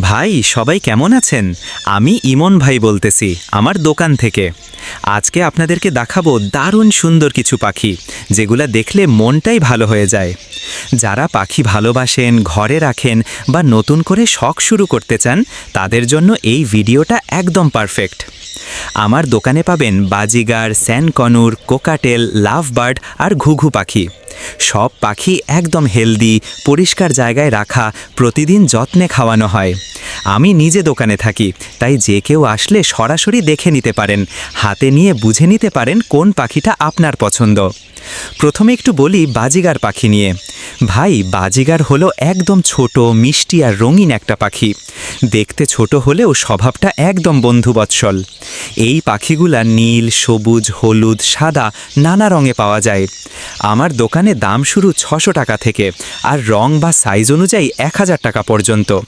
ভাই সবাই কেমন আছেন? আমি ইমন ভাই বলতেছি আমার দোকান থেকে। আজকে আপনাদেরকে দেখাবো দারুণ সুন্দর কিছু পাখি, যেগুলা দেখলে মনটাই ভালো হয়ে যায়। যারা পাখি ভালোবাসেন, ঘরে রাখেন বা নতুন করে শখ শুরু করতে চান, তাদের জন্য এই ভিডিওটা একদম পারফেক্ট। আমার দোকানে পাবেন বাজিগার, স্যানকনুর, কোকাটেল, লাভবার্ড আর ঘুঘু পাখি। সব পাখি একদম হেলদি, পরিষ্কার জায়গায় রাখা, প্রতিদিন যত্নে খাওয়ানো হয়। আমি নিজে দোকানে থাকি, তাই যে কেউ আসলে সরাসরি দেখে নিতে পারেন। হাতে নিয়ে বুঝে নিতে পারেন কোন পাখিটা আপনার পছন্দ। প্রথমে একটু বলি বাজিগার পাখি নিয়ে। ভাই, বাজিগার হলো একদম ছোট, মিষ্টি আর রঙিন একটা পাখি। দেখতে ছোট হলেও স্বভাবটা একদম বন্ধুবৎসল। এই পাখিগুলা নীল, সবুজ, হলুদ, সাদা নানা রঙে পাওয়া যায়। আমার দোকানে দাম শুরু ছশো টাকা থেকে আর রং বা সাইজ অনুযায়ী এক হাজার টাকা পর্যন্ত।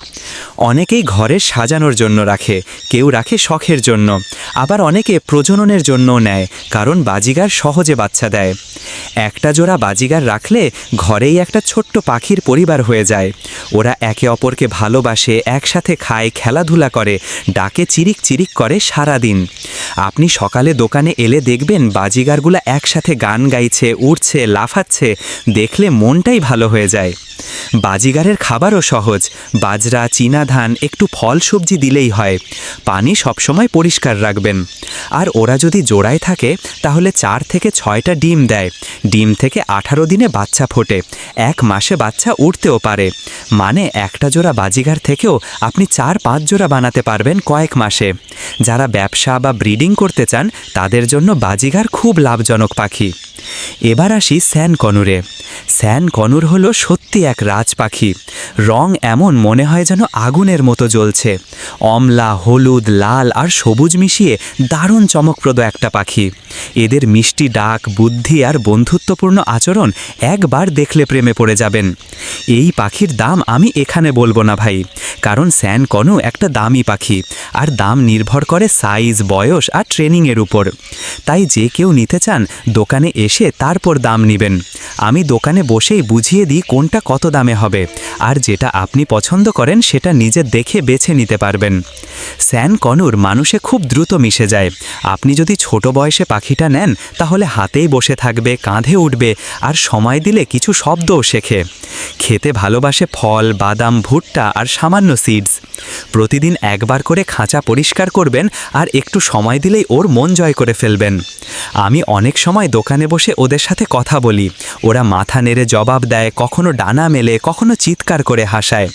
অনেকেই ঘরে সাজানোর জন্য রাখে, কেউ রাখে শখের জন্য। আবার অনেকে প্রজননের জন্যও নেয়, কারণ বাজিগার সহজে বাচ্চা দেয়। একটা জোড়া বাজিগার রাখলে ঘরেই একটা ছোট্ট পাখির পরিবার হয়ে যায়। ওরা একে অপরকে ভালোবাসে, একসাথে খায়, খেলাধুলা করে, ডাকে চিরিক চিরিক করে সারা দিন আপনি সকালে দোকানে এলে দেখবেন বাজিগারগুলো একসাথে গান গাইছে, উড়ছে, লাফাচ্ছে, দেখলে মনটাই ভালো হয়ে যায়। বাজিগারের খাবারও সহজ, বাজরা চীনা ধান একটু ফল সবজি দিলেই হয়। পানি সবসময় পরিষ্কার রাখবেন। আর ওরা যদি জোড়ায় থাকে, তাহলে চার থেকে ছয়টা ডিম দেয়। ডিম থেকে আঠারো দিনে বাচ্চা ফোটে। এক মাসে বাচ্চা উঠতেও পারে। মানে একটা জোড়া বাজিগার থেকেও আপনি চার, পাঁচ জোড়া বানাতে পারবেন কয়েক মাসে। যারা ব্যবসা বা ব্রিডিং করতে চান, তাদের জন্য বাজিগার খুব লাভজনক পাখি। এবার আসি স্যান কনুরে। স্যান কনুর হলো সত্যি এক রাজ পাখি রং এমন মনে হয় যেন আগুনের মতো জ্বলছে। অমলা, হলুদ, লাল আর সবুজ মিশিয়ে দারুণ চমকপ্রদ একটা পাখি। এদের মিষ্টি ডাক, বুদ্ধি আর বন্ধুত্বপূর্ণ আচরণ একবার দেখলে প্রেমে পড়ে যাবেন। এই পাখির দাম আমি এখানে বলব না ভাই, কারণ স্যান কনু একটা দামি পাখি আর দাম নির্ভর করে সাইজ, বয়স আর ট্রেনিংয়ের উপর। তাই যে কেউ নিতে চান, দোকানে এসে তারপর দাম নেবেন। আমি দোকানে বসেই বুঝিয়ে দিই কোনটা কত দামে হবে, আর যেটা আপনি পছন্দ করেন সেটা নিজে দেখে বেছে নিতে পারবেন। স্যান কনুর মানুষে খুব দ্রুত মিশে যায়। আপনি যদি ছোট বয়সে পাখিটা নেন, তাহলে হাতেই বসে থাকবে, কাঁধে উঠবে, আর সময় দিলে কিছু শব্দও শেখে। খেতে ভালোবাসে ফল, বাদাম, ভুট্টা, আর সামান্য সিডস। প্রতিদিন একবার করে খাঁচা পরিষ্কার করবেন, আর একটু সময় দিলেই ওর মন জয় করে ফেলবেন। আমি অনেক সময় দোকানে বসে ওদের সাথে কথা বলি। ওরা মাথা নেড়ে জবাব দেয়, কখনো ডানা মেলে, কখনো চিৎকার করে হাসায়।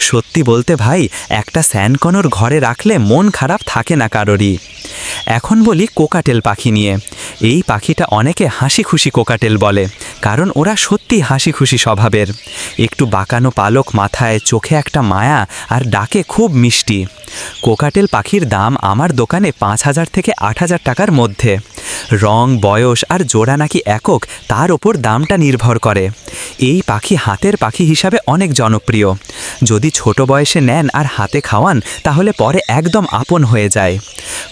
সত্যি বলতে ভাই, একটা স্যানকনর ঘরে রাখলে মন খারাপ থাকে না কারোরই। এখন বলি কোকাটেল পাখি নিয়ে। এই পাখিটা অনেকে হাসি খুশি কোকাটেল বলে, কারণ ওরা সত্যি হাসি খুশি স্বভাবের। একটু বাঁকানো পালক মাথায়, চোখে একটা মায়া আর ডাকে খুব মিষ্টি। কোকাটেল পাখির দাম আমার দোকানে পাঁচ হাজার থেকে আট হাজার টাকার মধ্যে। রং, বয়স আর জোড়া নাকি একক, তার ওপর দামটা নির্ভর করে। এই পাখি হাতের পাখি হিসাবে অনেক জনপ্রিয়। যদি ছোট বয়সে নেন আর হাতে খাওয়ান, তাহলে পরে একদম আপন হয়ে যায়।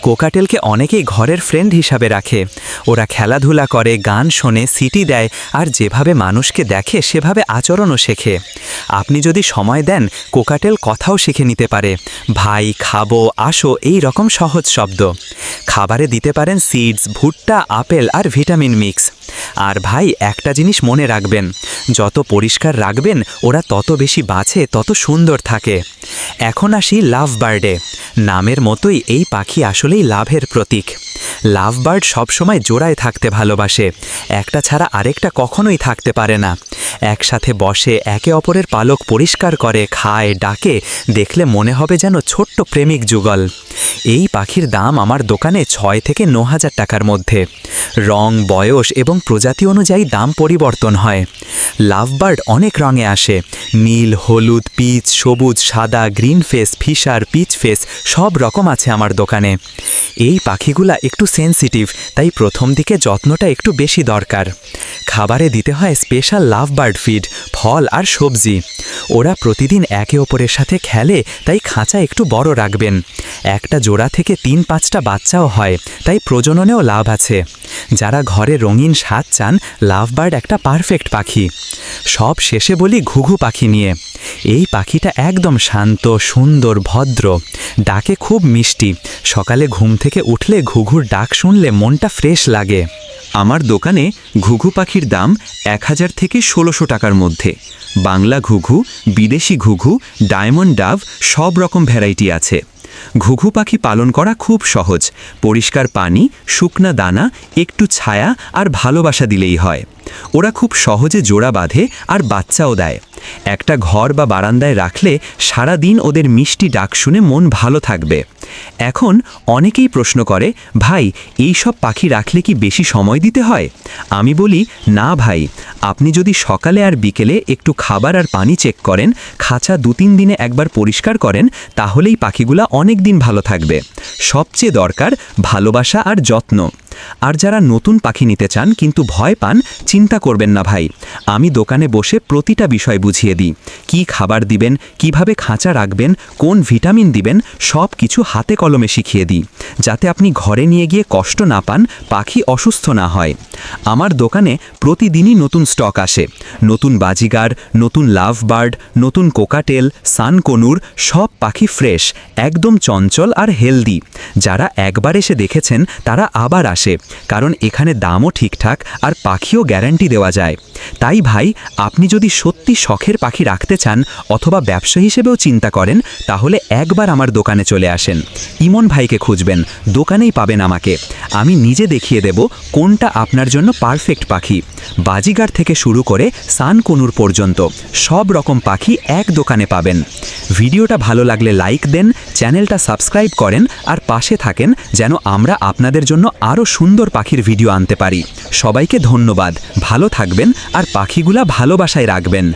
কোকাটেলকে অনেকেই ঘরের ফ্রেন্ড হিসাবে রাখে। ওরা খেলাধুলা করে, গান শোনে, সিটি দেয় আর যেভাবে মানুষকে দেখে সেভাবে আচরণও শেখে। আপনি যদি সময় দেন, কোকাটেল কথাও শিখে নিতে পারে। ভাই, খাব, আসো, এই রকম সহজ শব্দ। খাবারে দিতে পারেন সিডস, ভুট্টা, আপেল আর ভিটামিন মিক্স। আর ভাই, একটা জিনিস মনে রাখবেন, যত পরিষ্কার রাখবেন, ওরা তত বেশি বাঁচে, তত সুন্দর থাকে। এখন আসি লাভ বার্ডে। নামের মতোই এই পাখি আসলেই লাভের প্রতীক। লাভ বার্ড সবসময় জোড়ায় থাকতে ভালোবাসে। একটা ছাড়া আরেকটা কখনোই থাকতে পারে না। একসাথে বসে একে অপরের পালক পরিষ্কার করে, খায়, ডাকে, দেখলে মনে হবে যেন ছোট্ট প্রেমিক যুগল। এই পাখির দাম আমার দোকানে ছয় থেকে ন হাজার টাকার মধ্যে। রং, বয়স এবং প্রজাতি অনুযায়ী দাম পরিবর্তন হয়। লাভবার্ড অনেক রঙে আসে। নীল, হলুদ, পিচ, সবুজ, সাদা, green face, Fischer, peach face সব রকম আছে আমার দোকানে। এই পাখিগুলা একটু সেন্সিটিভ, তাই প্রথম দিকে যত্নটা একটু বেশি দরকার। খাবারে দিতে হয় স্পেশাল লাভ বার্ড ফিড ফল আর সবজি। ওরা প্রতিদিন একে অপরের সাথে খেলে, তাই খাঁচা একটু বড় রাখবেন। একটা জোড়া থেকে তিন পাঁচটা বাচ্চাও হয়, তাই প্রজননেও লাভ আছে। যারা ঘরে রঙিন স্বাদ চান লাভ বার্ড একটা পারফেক্ট পাখি। সব শেষে বলি ঘুঘু পাখি নিয়ে। এই পাখিটা একদম শান্ত, সুন্দর, ভদ্র। ডাকে খুব মিষ্টি। সকালে ঘুম থেকে উঠলে ঘুঘুর ডাক শুনলে মনটা ফ্রেশ লাগে। আমার দোকানে ঘুঘু পাখির দাম এক হাজার থেকে ষোলোশো টাকার মধ্যে। বাংলা ঘুঘু বিদেশি ঘুঘু, ডায়মন্ড ডাভ, সব রকম ভ্যারাইটি আছে। ঘুঘু পাখি পালন করা খুব সহজ। পরিষ্কার পানি, শুকনা দানা, একটু ছায়া আর ভালোবাসা দিলেই হয়। ওরা খুব সহজে জোড়া বাঁধে আর বাচ্চাও দেয়। একটা ঘর বা বারান্দায় রাখলে সারা দিন ওদের মিষ্টি ডাক শুনে মন ভালো থাকবে। এখন অনেকেই প্রশ্ন করে, ভাই, এই সব পাখি রাখলে কি বেশি সময় দিতে হয়? আমি বলি, না ভাই, আপনি যদি সকালে আর বিকেলে একটু খাবার আর পানি চেক করেন, খাঁচা দু তিন দিনে একবার পরিষ্কার করেন, তাহলেই পাখিগুলা অনেক দিন ভালো থাকবে। সবচেয়ে দরকার ভালোবাসা আর যত্ন। আর যারা নতুন পাখি নিতে চান কিন্তু ভয় পান, চিন্তা করবেন না ভাই। আমি দোকানে বসে প্রতিটা বিষয় বুঝিয়ে দিই। কি খাবার দিবেন, কীভাবে খাঁচা রাখবেন, কোন ভিটামিন দিবেন সব কিছু হাতে কলমে শিখিয়ে দিই। যাতে আপনি ঘরে নিয়ে গিয়ে কষ্ট না পান, পাখি অসুস্থ না হয়। আমার দোকানে প্রতিদিনই নতুন স্টক আসে। নতুন বাজিগার, নতুন লাভ বার্ড নতুন কোকাটেল, সানকনুর, সব পাখি ফ্রেশ, একদম চঞ্চল আর হেলদি। যারা একবার এসে দেখেছেন, তারা আবার আসে, কারণ এখানে দামও ঠিকঠাক আর পাখিও গ্যারান্টি দেওয়া যায়। তাই ভাই, আপনি যদি সত্যি শখের পাখি রাখতে চান অথবা ব্যবসা হিসেবেও চিন্তা করেন, তাহলে একবার আমার দোকানে চলে আসেন। ইমন ভাইকে খুঁজবেন, দোকানেই পাবেন আমাকে। আমি নিজে দেখিয়ে দেব কোনটা আপনার জন্য পারফেক্ট পাখি। বাজিগার থেকে শুরু করে সানকনুর পর্যন্ত সব রকম পাখি এক দোকানে পাবেন। ভিডিওটা ভালো লাগলে লাইক দেন, চ্যানেলটা সাবস্ক্রাইব করেন আর পাশে থাকেন যেন আমরা আপনাদের জন্য আরও সুন্দর পাখির ভিডিও আনতে পারি। সবাইকে ধন্যবাদ। ভালো থাকবেন আর পাখিগুলা ভালোবাসায় রাখবেন।